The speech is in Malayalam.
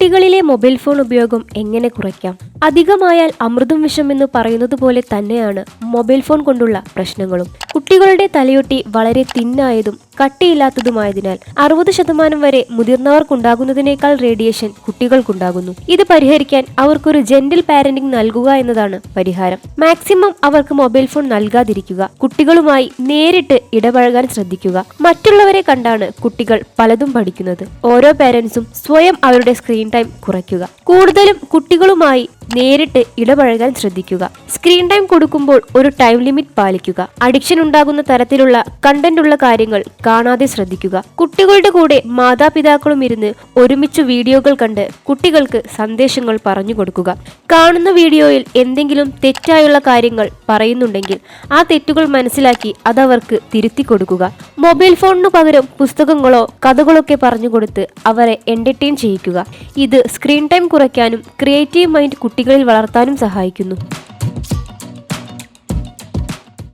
കുട്ടികളിലെ മൊബൈൽ ഫോൺ ഉപയോഗം എങ്ങനെ കുറയ്ക്കാം? അധികമായാൽ അമൃതും വിഷം എന്ന് പറയുന്നത് പോലെ തന്നെയാണ് മൊബൈൽ ഫോൺ കൊണ്ടുള്ള പ്രശ്നങ്ങളും. കുട്ടികളുടെ തലയൊട്ടി വളരെ തിന്നായതും കട്ടിയില്ലാത്തതുമായതിനാൽ അറുപത് ശതമാനം വരെ മുതിർന്നവർക്കുണ്ടാകുന്നതിനേക്കാൾ റേഡിയേഷൻ കുട്ടികൾക്കുണ്ടാകുന്നു. ഇത് പരിഹരിക്കാൻ അവർക്കൊരു ജെന്റിൽ പാരന്റിംഗ് നൽകുക എന്നതാണ് പരിഹാരം. മാക്സിമം അവർക്ക് മൊബൈൽ ഫോൺ നൽകാതിരിക്കുക. കുട്ടികളുമായി നേരിട്ട് ഇടപഴകാൻ ശ്രദ്ധിക്കുക. മറ്റുള്ളവരെ കണ്ടാണ് കുട്ടികൾ പലതും പഠിക്കുന്നത്. ഓരോ പേരൻസും സ്വയം അവരുടെ സ്ക്രീൻ ടൈം കുറയ്ക്കുക. കൂടുതലും കുട്ടികളുമായി നേരിട്ട് ഇടപഴകാൻ ശ്രദ്ധിക്കുക. സ്ക്രീൻ ടൈം കൊടുക്കുമ്പോൾ ഒരു ടൈം ലിമിറ്റ് പാലിക്കുക. അഡിക്ഷൻ ഉണ്ടാകുന്ന തരത്തിലുള്ള കണ്ടന്റ് ഉള്ള കാര്യങ്ങൾ കാണാതെ ശ്രദ്ധിക്കുക. കുട്ടികളുടെ കൂടെ മാതാപിതാക്കളും ഇരുന്ന് ഒരുമിച്ച് വീഡിയോകൾ കണ്ട് കുട്ടികൾക്ക് സന്ദേശങ്ങൾ പറഞ്ഞു കൊടുക്കുക. കാണുന്ന വീഡിയോയിൽ എന്തെങ്കിലും തെറ്റായുള്ള കാര്യങ്ങൾ പറയുന്നുണ്ടെങ്കിൽ ആ തെറ്റുകൾ മനസ്സിലാക്കി അതവർക്ക് തിരുത്തി കൊടുക്കുക. മൊബൈൽ ഫോണിനു പകരം പുസ്തകങ്ങളോ കഥകളൊക്കെ പറഞ്ഞു കൊടുത്ത് അവരെ എന്റർടൈൻ ചെയ്യിക്കുക. ഇത് സ്ക്രീൻ ടൈം കുറയ്ക്കാനും ക്രിയേറ്റീവ് മൈൻഡ് കുട്ടികളിൽ വളർത്താനും സഹായിക്കുന്നു.